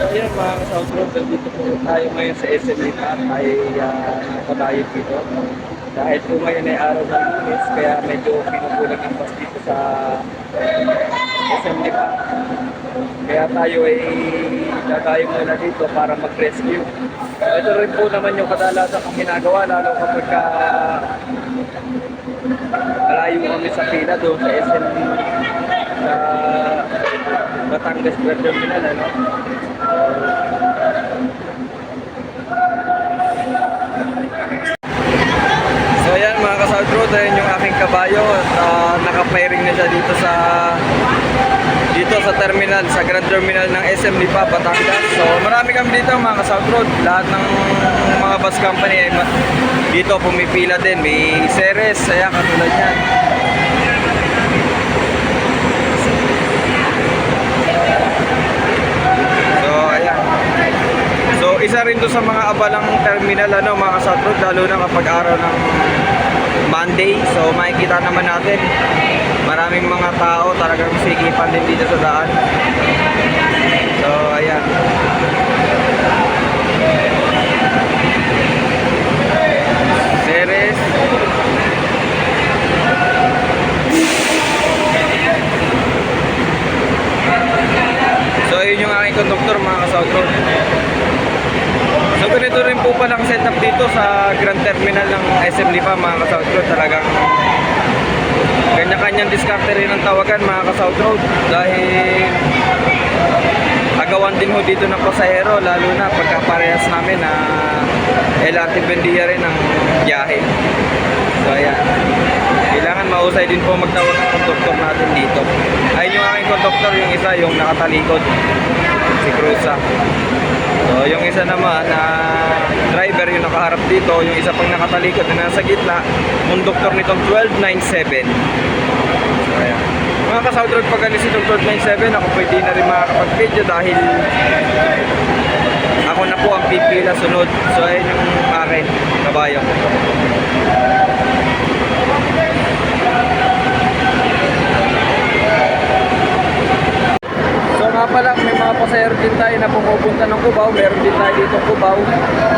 nandito po tayo ngayon sa SM Lima ay uh, nakapadayo dito. Dahil po ngayon ay araw ng lunes, kaya medyo pinukulang ang bus dito sa SM Lima. Kaya tayo ay dadayo muna dito para mag-rescue. Ito rin po naman yung kadalasan kong ginagawa, lalo kapag ka malayo kami sa pila doon sa SM sa Batangas Square Terminal, ano? So ayan mga ka-South Road, ayan yung aking kabayo at ah, naka-pairing na siya dito sa dito sa terminal, sa Grand Terminal ng SM Lipa, Batangas. So marami kami dito mga ka-South Road. Lahat ng mga bus company ay ma- dito pumipila din. May Ceres, ayan katulad yan. So ayan. So isa rin to sa mga abalang terminal ano mga ka-South Road, lalo na kapag araw ng Monday. So makikita naman natin maraming mga tao talagang sigipan din dito sa daan. So ayan. Ceres. So yun yung aking conductor mga ka-South Road. So ganito rin po palang setup dito sa Grand Terminal ng SM Lipa mga ka-South Road. Talagang kanya-kanyang diskarte rin ang tawagan mga ka-South Road. Dahil agawan din ho dito ng pasahero lalo na pagkaparehas namin na LRT Bendia rin ang biyahe. So ayan. Kailangan mahusay din po magtawag ng konduktor natin dito. Ayun yung aking konduktor, yung isa yung nakatalikod. Si Cruza. So yung isa naman na driver yung nakaharap dito, yung isa pang nakatalikod na nasa gitna, konduktor nitong 1297. So ayan. Mga ka-South Road pag alis itong 1297, ako pwede na rin makakapag-video dahil ako na po ang pipila sunod. So ayun yung akin, kabayo. Nga pala, may mga pasahero din tayo na pumupunta ng Cubao. Meron din tayo dito Cubao.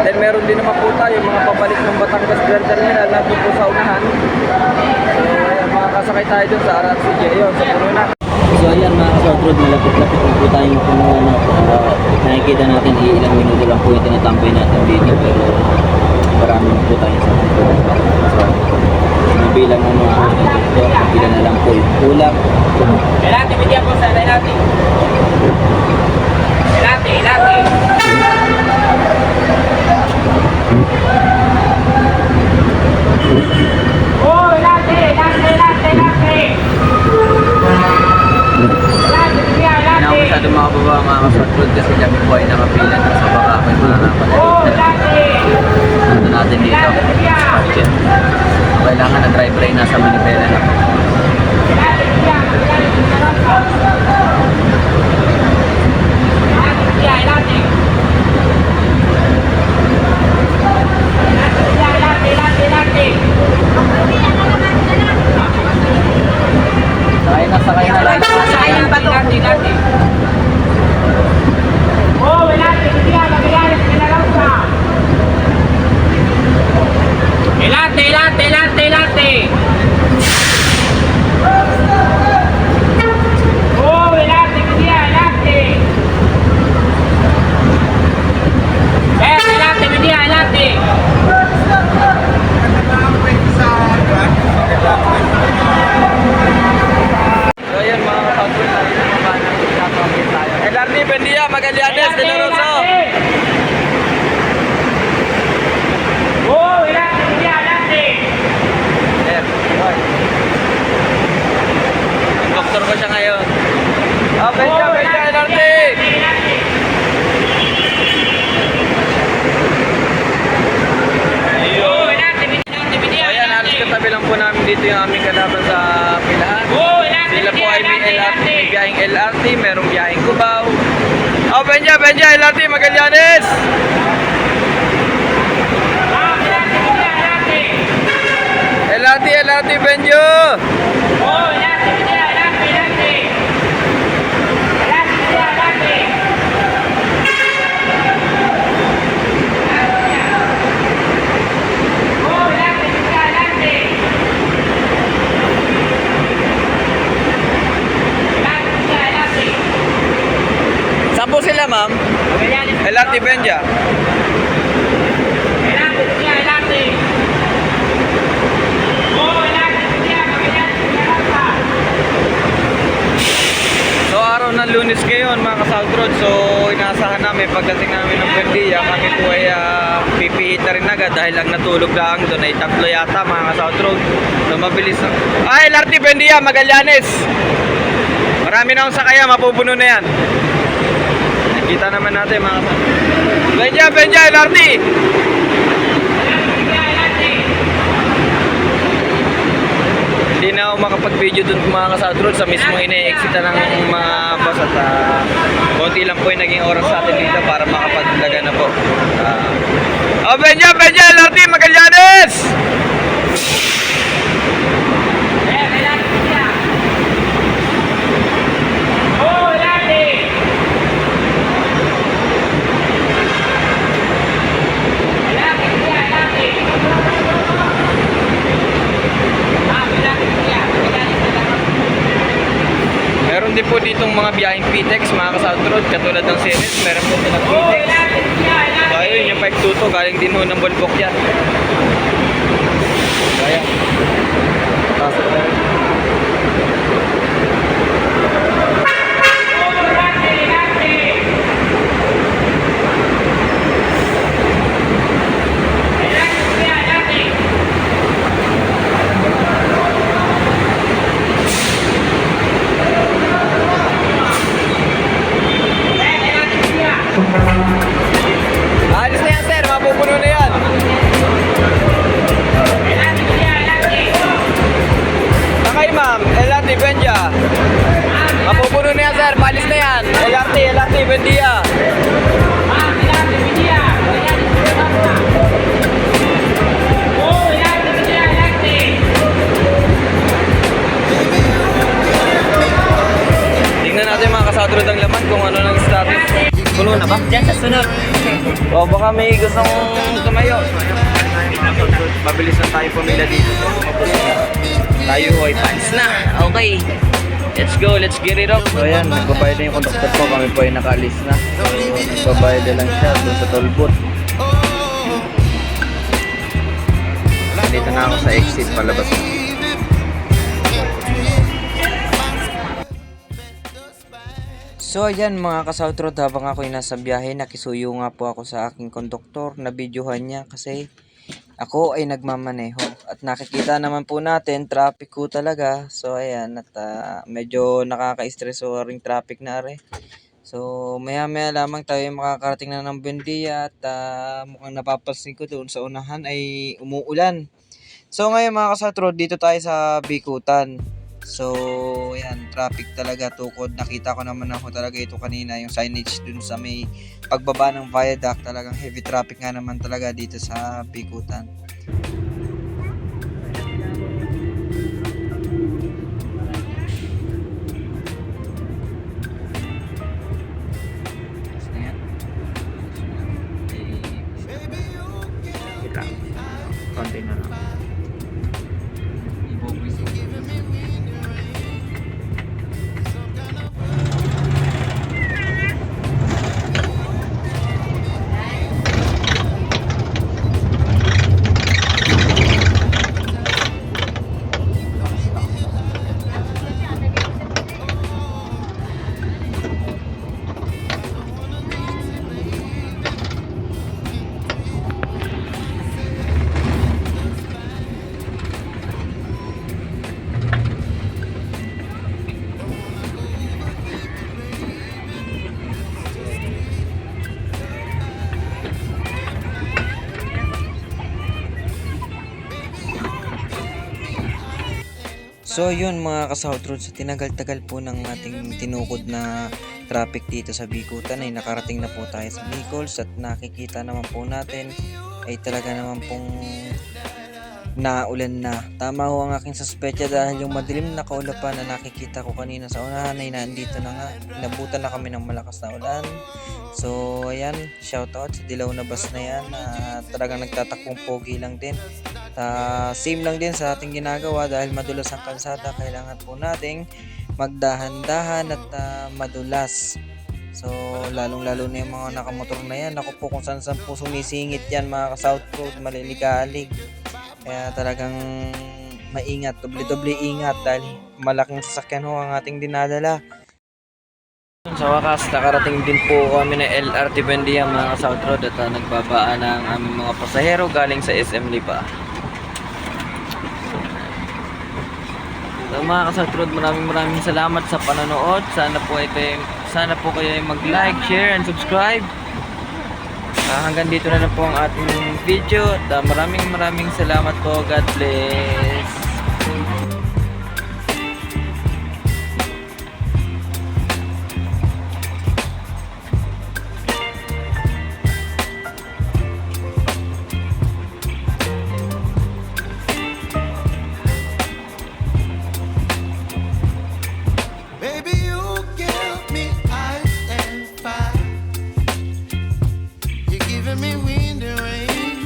Then meron din naman po tayo mga pabalik ng Batangas Grand Terminal na doon po sa unahan. So ayan, makakasakay tayo dun sa RRCJ. Yun, sa puno na. So ayan mga ka-South Road, malapit-lapit na po tayong puno na uh, nakikita natin ilang minuto lang po yung tinatambay natin dito pero marami na po tayo sa So, bilang ng mga doktor, bilang na lang po yung kulang. Elate, bigyan po sa masyado makababa mga Road kasi kami po ay nakapila na sa baka may mga Oh, kapatid natin dito. Kailangan na drive-try nasa Manipela na po. Elate, bigyan. Elate, bigyan. Elate, bigyan, elate. Elate, bigyan, elate, elate, elate. Sakay na, sakay na lang. Sakay ng bato. Elate, elate. Oh, elate, bigyan, bigyan, bigyan ka. Elate, elate, elate, elate. Oh, elate, bigyan, elate. Eh, elate, bigyan, elate. So ayan mga ka-South Road, tayo na mga ng nakakapit tayo. LRT Bendia, Magallanes, De La Rosa. Oh, elate, bigyan, elate. Ayan, okay. Ang doktor ko siya ngayon. Ah, Benja, Benja, LRT! Oh, elate, bigyan, bigyan, Ayan, halos elate. Katabi lang po namin dito yung aming kalaban sa pilahan. Oh, Sila po ay may LRT, may elate. biyaheng LRT, merong biyaheng Cubao. Oh, Benja, Benja, LRT, Magallanes! Ah. LRT, LRT, Benjo! Oh, elate, adelante, adelante. So araw ng lunes ngayon mga ka-South Road. So inaasahan namin pagdating namin ng Bendia, kami po ay uh, pipihit na rin agad dahil ang natulog lang doon ay tatlo yata mga ka-South Road. So mabilis na. Ay, LRT Bendia, Magallanes! Marami na akong sakaya, mapupuno na yan. Nakita naman natin mga ka Benja, Benja, LRT! Hindi na ako makapag-video dun mga Road sa mismong ine-exita ng mga bus at ah, konti lang po yung naging oras sa atin dito para makapaglaga na po. Uh, oh, Benja, Benja, LRT, Magallanes! Ayan, adelante, Bendia. Oh, adelante. Adelante, Bendia, adelante. Ah, adelante, Bendia, adelante, adelante. Ditong mga biyaheng PTEX mga ka-South Road katulad ng Senes. Meron po silang Oh, PTEX. So ayun, yung 522 galing din ho ng Bulbok yan. So ayan. Pasok. Sir, palis na yan. LRT, LRT Bendia. Ah, adelante. Tingnan natin mga kasadrod ang laman kung ano ng status. Puno na ba? Diyan sa sunod. O baka may gustong tumayo. Mabilis na tayo pumila dito. Tayo ay fans na. Okay. Let's go, let's get it up. So ayan, nagbabayad na yung conductor ko. Kami po ay nakaalis na. So, nagbabayad na lang siya doon sa toll booth. Dito na ako sa exit palabas. So ayan mga ka-South Road habang ako'y nasa biyahe nakisuyo nga po ako sa aking konduktor na videohan niya kasi ako ay nagmamaneho at nakikita naman po natin traffic ko talaga. So ayan at ah, medyo nakaka-stress ring traffic na are so maya maya lamang tayo makakarating na ng Buendia at ah, mukhang napapansin ko doon sa unahan ay umuulan. So ngayon mga ka-South Road dito tayo sa Bikutan So, ayan, traffic talaga tukod. Nakita ko naman ako talaga ito kanina, yung signage dun sa may pagbaba ng viaduct. Talagang heavy traffic nga naman talaga dito sa Bikutan. Konti na lang. So yun mga ka-South sa tinagal-tagal po ng ating tinukod na traffic dito sa Bikutan ay nakarating na po tayo sa Bicols at nakikita naman po natin ay talaga naman pong naulan na. Tama ho ang aking suspecha dahil yung madilim na kaulapan na nakikita ko kanina sa unahan ay nandito na nga. Inabutan na kami ng malakas na ulan. So ayan, shoutout sa dilaw na bus na yan. na talagang nagtatakbong pogi lang din. Ah, same lang din sa ating ginagawa dahil madulas ang kalsada. Kailangan po nating magdahan-dahan at ah, madulas. So, lalong-lalo na yung mga nakamotor na yan. Ako po kung saan saan po sumisingit yan mga ka-South Road, malilikalig. Kaya talagang maingat, doble-doble ingat dahil malaking sasakyan ho ang ating dinadala. Sa wakas, nakarating din po kami ng LRT Bendia mga ka-South Road at uh, nagbabaan ang aming mga pasahero galing sa SM Lipa. So mga ka-South Road, maraming maraming salamat sa panonood. Sana po ay kayo, sana po kayo ay mag-like, share, and subscribe. Ah, hanggang dito na lang po ang ating video. At ah, maraming maraming salamat po. God bless.